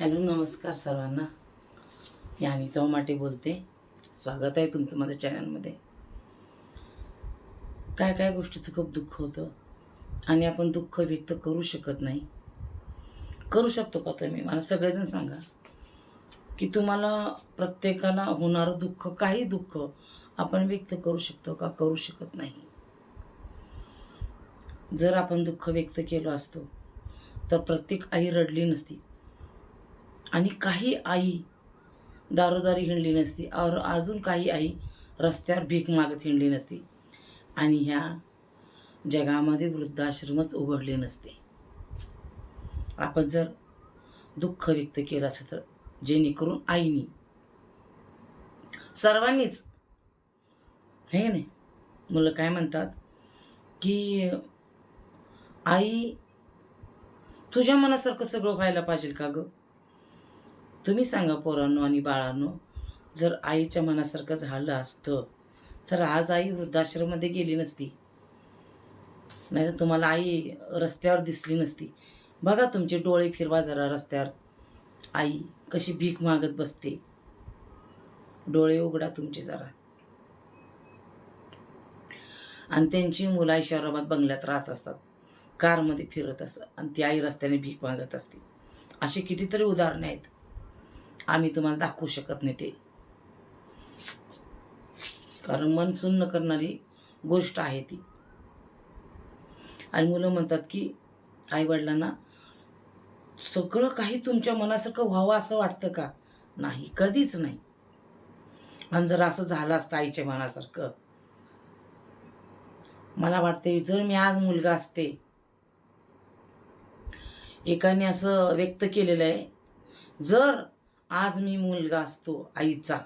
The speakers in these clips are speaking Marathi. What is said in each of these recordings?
हॅलो नमस्कार सर्वांना. मी अनिता माटे बोलते. स्वागत आहे तुमचं माझ्या चॅनलमध्ये. काय काय गोष्टीचं खूप दुःख होतं आणि आपण दुःख व्यक्त करू शकत नाही. करू शकतो का तुम्ही? मला सगळेजण सांगा. की तुम्हाला प्रत्येकाला होणारं दुःख काही दुःख आपण व्यक्त करू शकतो का करू शकत नाही? जर आपण दुःख व्यक्त केलो असतो तर प्रत्येक आई रडली नसती. आणि काही आई दारोदारी हिंडली नसती. और अजून काही आई रस्त्यावर भीक मागत हिंडली नसती. आणि ह्या जगामध्ये वृद्धाश्रमच उघडले नसते. आपण जर दुःख व्यक्त केलं असं तर जेणेकरून आईनी सर्वांनीच हे नाही मुलं काय म्हणतात की आई तुझ्या मनासारखं सगळं व्हायला पाहिजे का गं? तुम्ही सांगा पोरांनो आणि बाळांनो जर आईच्या मनासारखं झालं असतं तर आज आई वृद्धाश्रममध्ये गेली नसती. नाही तर तुम्हाला आई रस्त्यावर दिसली नसती. बघा तुमचे डोळे फिरवा जरा रस्त्यावर. आई कशी भीक मागत बसते. डोळे उघडा तुमचे जरा. आणि त्यांची मुलं शहराबाद बंगल्यात राहत असतात. कारमध्ये फिरत असतात. आणि ती आई रस्त्याने भीक मागत असते. असे कितीतरी उदाहरणे आहेत. आम्ही तुम्हाला दाखवू शकत नाही ते. कारण मन सुन्न करणारी गोष्ट आहे ती. आणि मुलं म्हणतात की आईवडिलांना सगळं काही तुमच्या मनासारखं व्हावं असं वाटतं का? नाही कधीच नाही. आणि जर असं झालं असतं आईच्या मनासारखं मला वाटते जर मी आज मुलगा असते एकाने असं व्यक्त केलेलं आहे जर आज मी मुलगा असतो आईचा.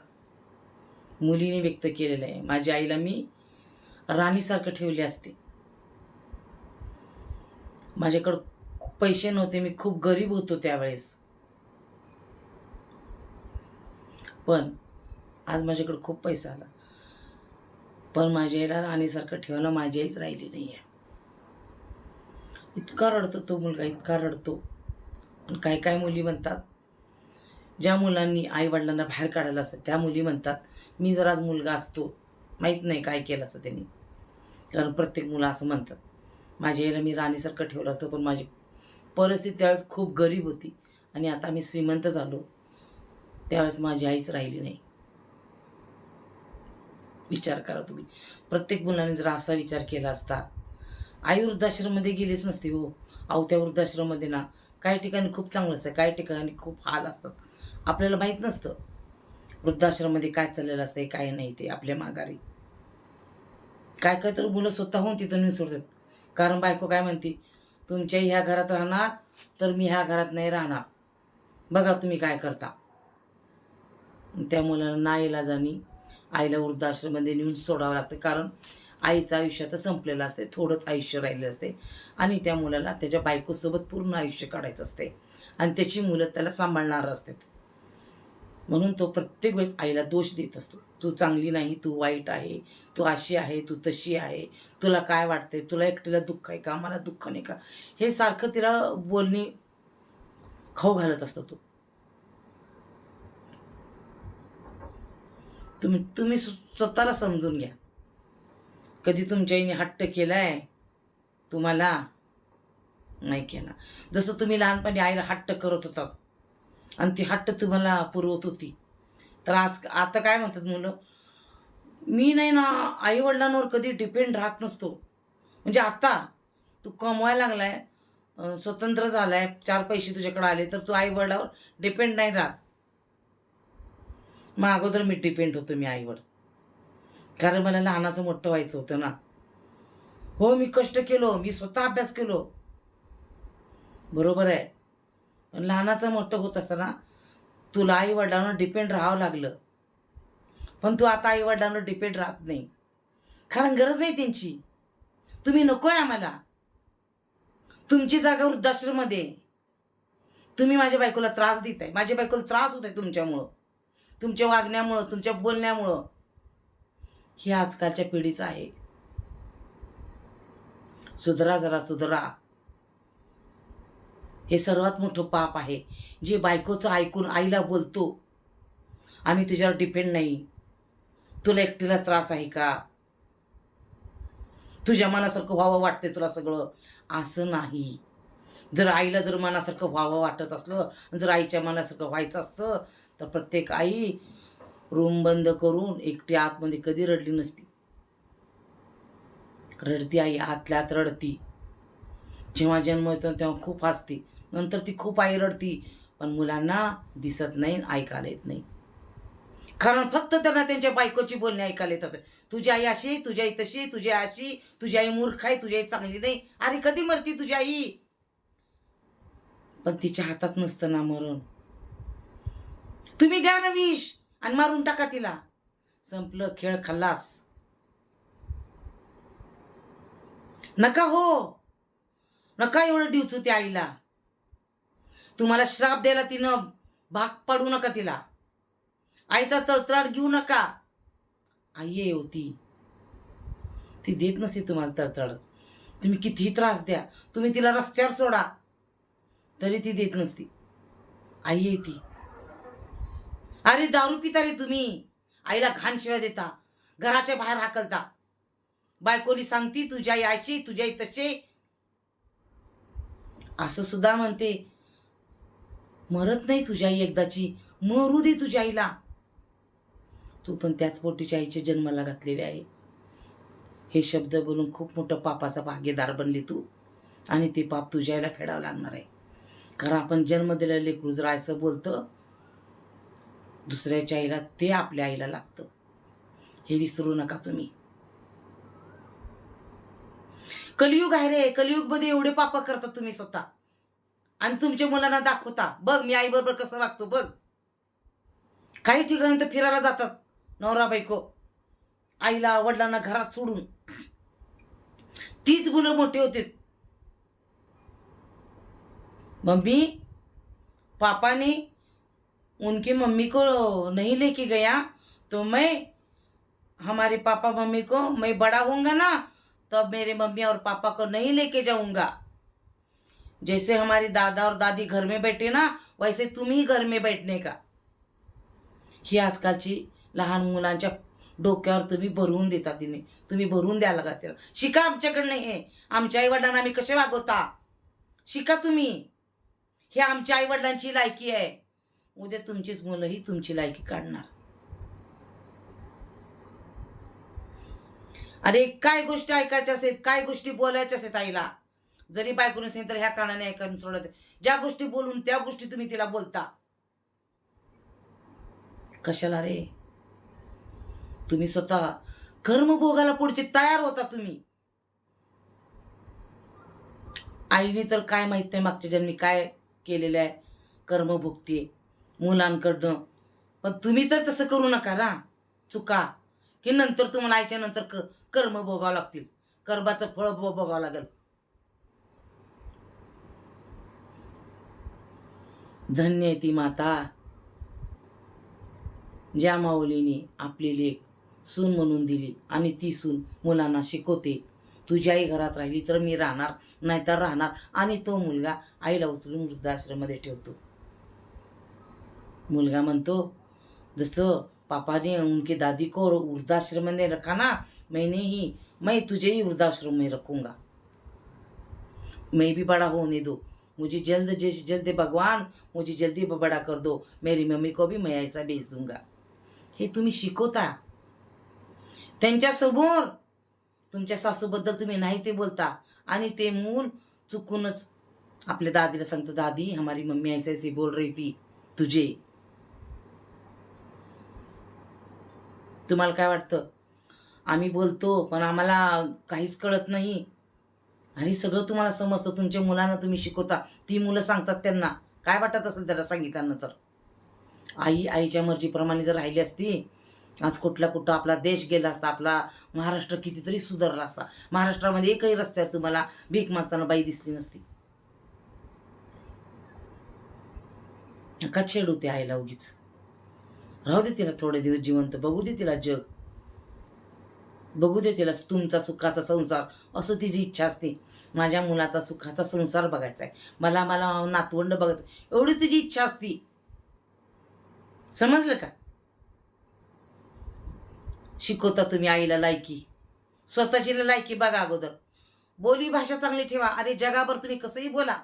मुलीने व्यक्त केलेलं आहे. माझ्या आईला मी राणीसारखं ठेवले असते. माझ्याकडं खूप पैसे नव्हते. मी खूप गरीब होतो त्यावेळेस. पण आज माझ्याकडं खूप पैसा आला. पण माझ्या आईला राणीसारखं ठेवणं माझी आईच राहिली नाही आहे इतका रडतो तो मुलगा इतका रडतो. पण काय काय मुली म्हणतात? ज्या मुलांनी आईवडिलांना बाहेर काढायला असतं त्या मुली म्हणतात मी जर आज मुलगा असतो माहीत नाही काय केलं असतं त्यांनी. कारण प्रत्येक मुलं असं म्हणतात. माझ्या आईला मी राणीसारखं ठेवलं असतं पण माझी परिस्थिती त्यावेळेस खूप गरीब होती. आणि आता मी श्रीमंत झालो. त्यावेळेस माझी आईच राहिली नाही. विचार करा तुम्ही. प्रत्येक मुलाने जर असा विचार केला असता आई वृद्धाश्रममध्ये गेलीच नसती हो. अहो त्या वृद्धाश्रममध्ये ना काही ठिकाणी खूप चांगलं असतं काही ठिकाणी खूप हाल असतात. आपल्याला माहीत नसतं. वृद्धाश्रममध्ये काय चाललेलं असतं काय नाही ते आपल्या माघारी. काय काय तर मुलं स्वतःहून तिथून विसरतात. कारण बायको काय म्हणते तुमच्या ह्या घरात राहणार तर मी ह्या घरात नाही राहणार. बघा तुम्ही काय करता. त्या मुलाला ना इलाजानी आईला वृद्धाश्रममध्ये नेऊन सोडावं लागतं. कारण आईचं आयुष्य तर संपलेलं असते थोडंच आयुष्य राहिलेलं असते आणि त्या मुलाला त्याच्या बायकोसोबत पूर्ण आयुष्य काढायचं असते आणि त्याची मुलं त्याला सांभाळणार असतात. म्हणून तो प्रत्येक वेळेस आईला दोष देत असतो. तू चांगली नाही तू वाईट आहे तू अशी आहे तू तशी आहे तुला काय वाटते तुला एकटीला दुःख आहे का मला दुःख नाही का? हे सारखं तिला बोलणी खाऊ घालत असतो तो. तुम्ही तुम्ही स्वतःला समजून घ्या. कधी तुमच्या आईने हट्ट केलाय तुम्हाला नाही केला. जसं तुम्ही लहानपणी आईला हट्ट करत होतात आणि ती हट्ट तुम्हाला पुरवत होती. तर आज आता काय म्हणतात मुलं? मी नाही ना आईवडिलांवर कधी डिपेंड राहत नसतो. म्हणजे आता तू कमवायला लागलाय स्वतंत्र झालाय चार पैसे तुझ्याकडे आले तर तू आईवडिलावर डिपेंड नाही राहत. मग अगोदर मी डिपेंड होतो मी आईवर. कारण मला लहानाचं मोठं व्हायचं होतं ना. हो मी कष्ट केलो मी स्वतः अभ्यास केलो. बरोबर आहे. लहानाचं मोठं होत असताना तुला आई वडिलांवर डिपेंड राहावं लागलं. पण तू आता आई वडिलांवर डिपेंड राहत नाही. कारण गरज नाही त्यांची. तुम्ही नको आहे आम्हाला. तुमची जागा वृद्धाश्रममध्ये तुम्ही माझ्या बायकोला त्रास देत आहे माझ्या बायकोला त्रास होत आहे तुमच्यामुळं. तुमच्या वागण्यामुळं तुमच्या बोलण्यामुळं. हे आजकालच्या पिढीचं आहे. सुधरा जरा सुधरा. हे सर्वात मोठं पाप आहे. जे बायकोचं ऐकून आईला बोलतो आम्ही तुझ्यावर डिपेंड नाही. तुला एकटीला त्रास आहे का? तुझ्या मनासारखं व्हावं वाटतंय तुला सगळं. असं नाही. जर आईला जर मनासारखं व्हावं वाटत असलं जर आईच्या मनासारखं व्हायचं असतं तर प्रत्येक आई रूम बंद करून एकटी आतमध्ये कधी रडली नसती. रडती आई आतल्या आत रडती. जेव्हा जन्म येतो तेव्हा खूप हसते. नंतर ती खूप आई रडती. पण मुलांना दिसत नाही ऐकायला येत नाही. कारण फक्त त्यांना त्यांच्या बायकोची बोलणे ऐकायला येतात. तुझी आई अशी तुझी आई तशी तुझी आई अशी तुझी आई मूर्ख आहे तुझी आई चांगली नाही. अरे कधी मरती तुझी आई? पण तिच्या हातात नसतं ना मरण. तुम्ही द्या ना विष आणि मारून टाका तिला. संपलं खेळ खल्लास. नका हो. नका एवढं डिवचू त्या आईला. तुम्हाला श्राप द्यायला तिनं भाग पाडू नका तिला. आईचा तळतळाट घेऊ नका. आई आहे होती. ती देत नसे तुम्हाला तळतळ तुम्ही कितीही त्रास द्या तुम्ही तिला रस्त्यावर सोडा. तरी ती देत नसती. आई आहे ती. अरे दारू पिता रे तुम्ही. आईला घाण शिवाय देता. घराच्या बाहेर हाकलता. बायकोली सांगती तुझ्या आई अशी तुझ्या आई तसे असं सुद्धा म्हणते. मरत नाही तुझ्या आई एकदाची. मरू दे तुझ्या आईला. तू पण त्याच पोटीच्या आईचे जन्माला घातलेले आहे. हे शब्द बोलून खूप मोठं पापाचा भागीदार बनली तू. आणि ते पाप तुझ्या आईला फेडावं लागणार आहे. कारण आपण जन्म दिलेलं लेकरू जर असं बोलतं दुसऱ्याच्या आईला ते आपल्या आईला लागतं. हे विसरू नका तुम्ही. कलियुग आहे रे. कलियुगमध्ये एवढे पाप करता तुम्ही स्वतः. आणि तुमच्या मुलांना दाखवता. बघ मी आई बरोबर कसं वागतो बघ. काही ठिकाणी तर फिरायला जातात नवरा बायको. आईला वडिलांना घरात सोडून. तीच मुलं मोठे होते. मम्मी पापा ने उनकी मम्मी को नहीं लेके गया तो मैं हमारे पापा मम्मी को मैं बड़ा होऊंगा ना तब मेरे मम्मी और पापा को नहीं लेके जाऊंगा। जैसे हमारी दादा और दादी घर में बैठे ना वैसे तुम्ही घर में बैठने का। ही आजकालची लहान मुलांच्या डोक्यावर तुम्ही भरवून देता तिने. तुम्ही भरवून द्यायला का त्याला शिका आमच्याकडनं हे. आमच्या आई वडिलांना आम्ही कसे वागवता? शिका तुम्ही. हे आमच्या आई वडिलांची लायकी आहे. उद्या तुमचीच मुलं ही तुमची लायकी काढणार. अरे काय गोष्टी ऐकायच्या असेल काय गोष्टी बोलायच्या असेल आईला? जरी बायको नसेल तर ह्या कानाने ऐकायला सोडत ज्या गोष्टी बोलून त्या गोष्टी तुम्ही तिला बोलता. कशाला रे? तुम्ही स्वतः कर्मभोगाला पुढचे तयार होता तुम्ही. आईने तर काय माहीत नाही मागच्या जन्मी काय केलेलं आहे. कर्म भोगते मुलांकडनं. पण तुम्ही तर तसं करू नका ना. चुका. की नंतर तुम्हाला आईच्या नंतर क कर्म भोगावं लागतील. कर्माचं फळ भोगावं लागेल. धन्य आहे ती माता. ज्या माऊलीने आपली लेख सून म्हणून दिली आणि ती सून मुलांना शिकवते तुझ्याही आई घरात राहिली तर मी राहणार नाहीतर राहणार आणि तो मुलगा आईला उचलून वृद्धाश्रममध्ये ठेवतो. मुलगा म्हणतो जसं पापा ने उनके दादी को वृद्धाश्रम में रखा ना मैंने ही मैं तुझे ही वृद्धाश्रम में रखूंगा. मैं भी बड़ा होने दो मुझे जल्द जैसे जल्द भगवान मुझे जल्दी बड़ा कर दो। मेरी मम्मी को भी मैं ऐसा भेज दूंगा। हे तुम्ही शिकवता? त्यांच्यासमोर तुमच्या सासूबद्दल तुम्ही नाही ते बोलता. आणि ते मूल चुकूनच आपल्या दादीला सांगतं दादी हमारी मम्मी ऐसे ऐसे बोल रही थी तुझे. तुम्हाला काय वाटतं? आम्ही बोलतो पण आम्हाला काहीच कळत नाही. आणि सगळं तुम्हाला समजतं. तुमच्या मुलांना तुम्ही शिकवता. ती मुलं सांगतात त्यांना. काय वाटत असेल त्याला सांगितल्यानंतर आई आईच्या मर्जीप्रमाणे जर राहिली असती आज कुठला कुठं आपला देश गेला असता आपला महाराष्ट्र कितीतरी सुधारला असता. महाराष्ट्रामध्ये एकही रस्त्यावर तुम्हाला भीक मागताना बाई दिसली नसती. नका छेडू ते आईला उगीच. राहू दे तिला थोडे दिवस जिवंत. बघू दे तिला जग. बघू दे तिला तुमचा सुखाचा संसार. असं तिची इच्छा असते. माझ्या मुलाचा सुखाचा संसार बघायचा आहे. मला मला नातवंड बघायचं एवढी तिची इच्छा असती. समजलं का? शिकवता तुम्ही आईला लायकी. स्वतःची लायकी बघा अगोदर. बोली भाषा चांगली ठेवा. अरे जगाभर तुम्ही कसंही बोला.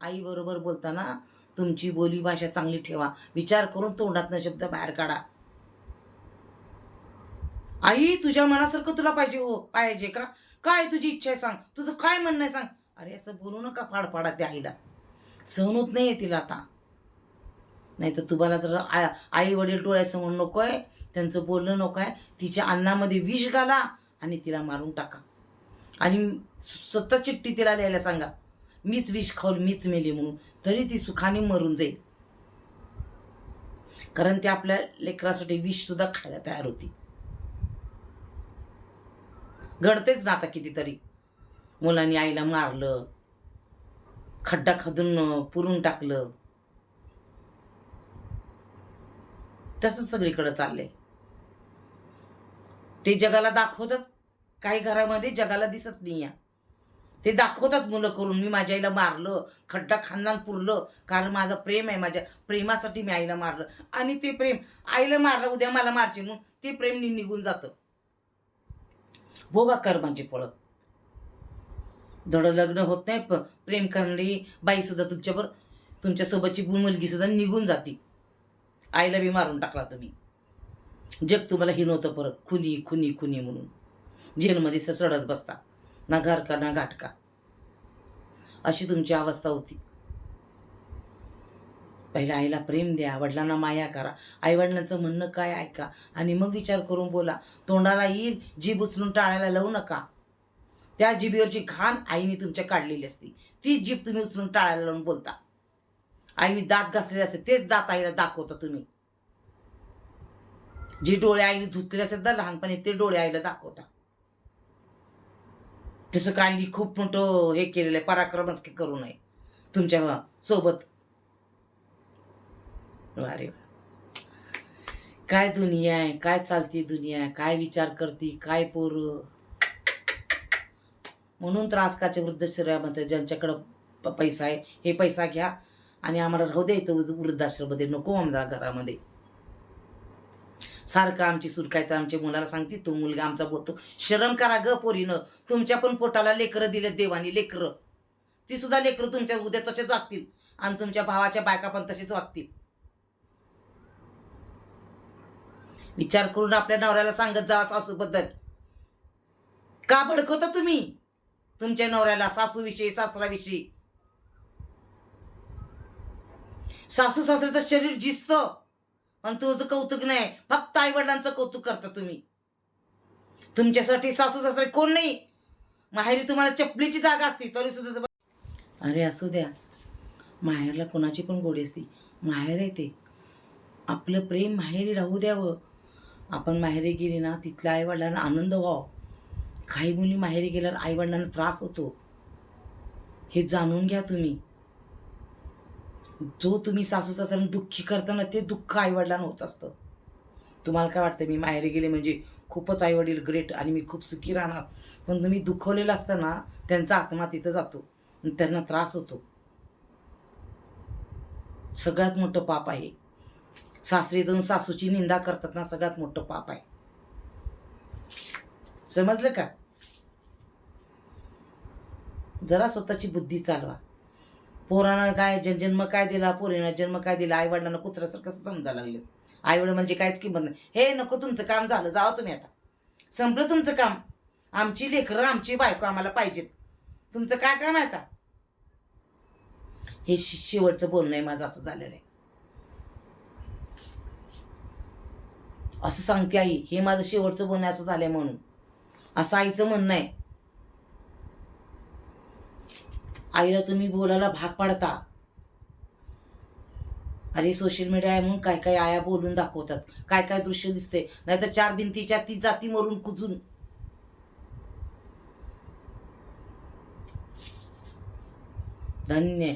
आई बरोबर बोलताना तुमची बोली भाषा चांगली ठेवा. विचार करून तोंडातनं शब्द बाहेर काढा. आई तुझ्या मनासारखं तुला पाहिजे हो पाहिजे का? काय तुझी इच्छा आहे सांग. तुझं काय म्हणणं आहे सांग. अरे असं बोलू नका फाडफाडा त्या आईला. सहन होत नाही आहे तिला आता. नाही तर तुम्हाला जर आ- आई वडील डोळ्यासमोर नको आहे त्यांचं बोलणं नको आहे तिच्या अन्नामध्ये विष घाला आणि तिला मारून टाका. आणि स्वतः चिठ्ठी तिला लिहायला सांगा. मीच विष खाऊन मीच मेली म्हणून. तरी ती सुखाने मरून जाईल. कारण ती आपल्या लेकरासाठी विषसुद्धा खायला तयार होती. घडतेच ना आता कितीतरी. मुलांनी आईला मारलं खड्डा खदून पुरून टाकलं. तसंच सगळीकडं चाललंय. ते जगाला दाखवतात काही घरामध्ये जगाला दिसत नाही या ते दाखवतात मुलं करून मी माझ्या आईला मारलं खड्डा खानदान पुरलं कारण माझं प्रेम आहे माझ्या प्रेमासाठी मी आईला मारलं. आणि ते प्रेम आईला मारलं उद्या मला मारचे म्हणून ते प्रेम नि- निघून जातं. भोगा कर्मांची म्हणजे फळं धड लग्न होत नाही प- प्रेम करणारी बाईसुद्धा तुमच्यावर तुमच्यासोबतची मुलगीसुद्धा निघून जाती. आईला बी मारून टाकला तुम्ही. जग तुम्हाला हिनवतं परत. खुनी खुनी खुनी म्हणून. जेलमध्ये सडत बसता. ना घर का ना घाटका. अशी तुमची अवस्था होती. पहिल्या आईला प्रेम द्या वडिलांना माया करा आईवडिलांचं म्हणणं काय ऐका आणि मग विचार करून बोला. तोंडाला येईल जीभ उचलून टाळायला लावू नका. त्या जिभेवरची घाण आईने तुमच्या काढलेली असती. ती जीभ तुम्ही उचलून टाळायला लावून बोलता. आईने दात घासलेले असते तेच दात आईला दाखवता तुम्ही. जे डोळे आईने धुतले असतात ना लहानपणी ते डोळे आईला दाखवता. तसं काय खूप मोठं हे केलेलं आहे पराक्रमच करू नये. तुमच्यासोबत अरे वा. काय दुनिया आहे काय चालती दुनिया आहे काय विचार करती काय पोर? म्हणून तर आजकालच्या वृद्धाश्रमामध्ये ज्यांच्याकडं पैसा आहे हे पैसा घ्या आणि आम्हाला राहू दे इथं वृद्धाश्रममध्ये नको आम्हाला घरामध्ये. सारखं आमची सूर काय तर आमच्या मुलाला सांगते तो मुलगा आमचा बोलतो शरम करा ग पोरीनं तुमच्या पण पोटाला लेकरं दिले देवानी लेकरं. ती सुद्धा लेकरं तुमच्या उद्या तसेच वागतील आणि तुमच्या भावाच्या बायका पण तसेच वागतील. विचार करून आपल्या नवऱ्याला सांगत जा सासूबद्दल. का भडकवता तुम्ही? तुमच्या नवऱ्याला सासूविषयी सासराविषयी. सासू सासऱ्याचं शरीर जिस्त पण तुझं कौतुक नाही. फक्त आई वडिलांचं कौतुक करता तुम्ही. तुमच्यासाठी सासू सासरे कोण नाही? माहेरी तुम्हाला चपलीची जागा असती तरी सुद्धा अरे असू द्या. माहेरला कोणाची पण गोडी असती. माहेर आहे ते. आपलं प्रेम माहेरी राहू द्यावं. आपण माहेरी गेली ना तिथल्या आईवडिलांना आनंद व्हावं. काही मुली माहेरी गेल्यावर आईवडिलांना त्रास होतो. हे जाणून घ्या तुम्ही. जो तुम्ही सासू सासऱ्यांना दुःखी करताना ते दुःख आईवडिलांना होत असतं. तुम्हाला काय वाटतं मी माहेरी गेले म्हणजे खूपच आईवडील ग्रेट आणि मी खूप सुखी राहणार. पण तुम्ही दुखवलेलं असताना त्यांचा आत्मा तिथं जातो त्यांना त्रास होतो. सगळ्यात मोठं पाप आहे. सासरी जाऊन सासूची निंदा करतात ना सगळ्यात मोठं पाप आहे. समजलं का? जरा स्वतःची बुद्धी चालवा. पोरानं काय जन जन्म काय दिला पोरीनं जन्म काय दिला आई वडिलांना कुत्र्यासारखं कसं समजायला लागले आई वडील म्हणजे काहीच किंमत नाही. हे नको तुमचं काम झालं जावं तुम्ही आता. संपलं तुमचं काम. आमची लेकरं आमची बायको आम्हाला पाहिजेत. तुमचं काय काम आहे आता? हे शेवटचं बोलणं आहे माझं असं झालेलं आहे. असं सांगते आई हे माझं शेवटचं बोलणं असं झालंय म्हणून. असं आईचं म्हणणं आहे. आईला तुम्ही बोलायला भाग पाडता. अरे सोशल मीडिया आहे म्हणून काय काय आया बोलून दाखवतात. काय काय दृश्य दिसते नाहीतर चार भिंतीच्या ती जाती मरून कुजून. धन्य.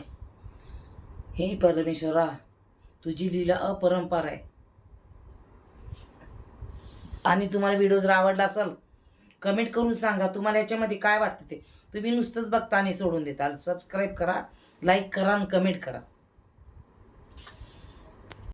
हे परमेश्वरा तुझी लीला अपरंपार आहे. आणि तुम्हाला व्हिडिओ जर आवडला असेल कमेंट करून सांगा. तुम्हाला याच्यामध्ये काय वाटतं ते. तुम्ही नुसतंच बघता आणि सोडून देता. सबस्क्राईब करा लाईक करा आणि कमेंट करा.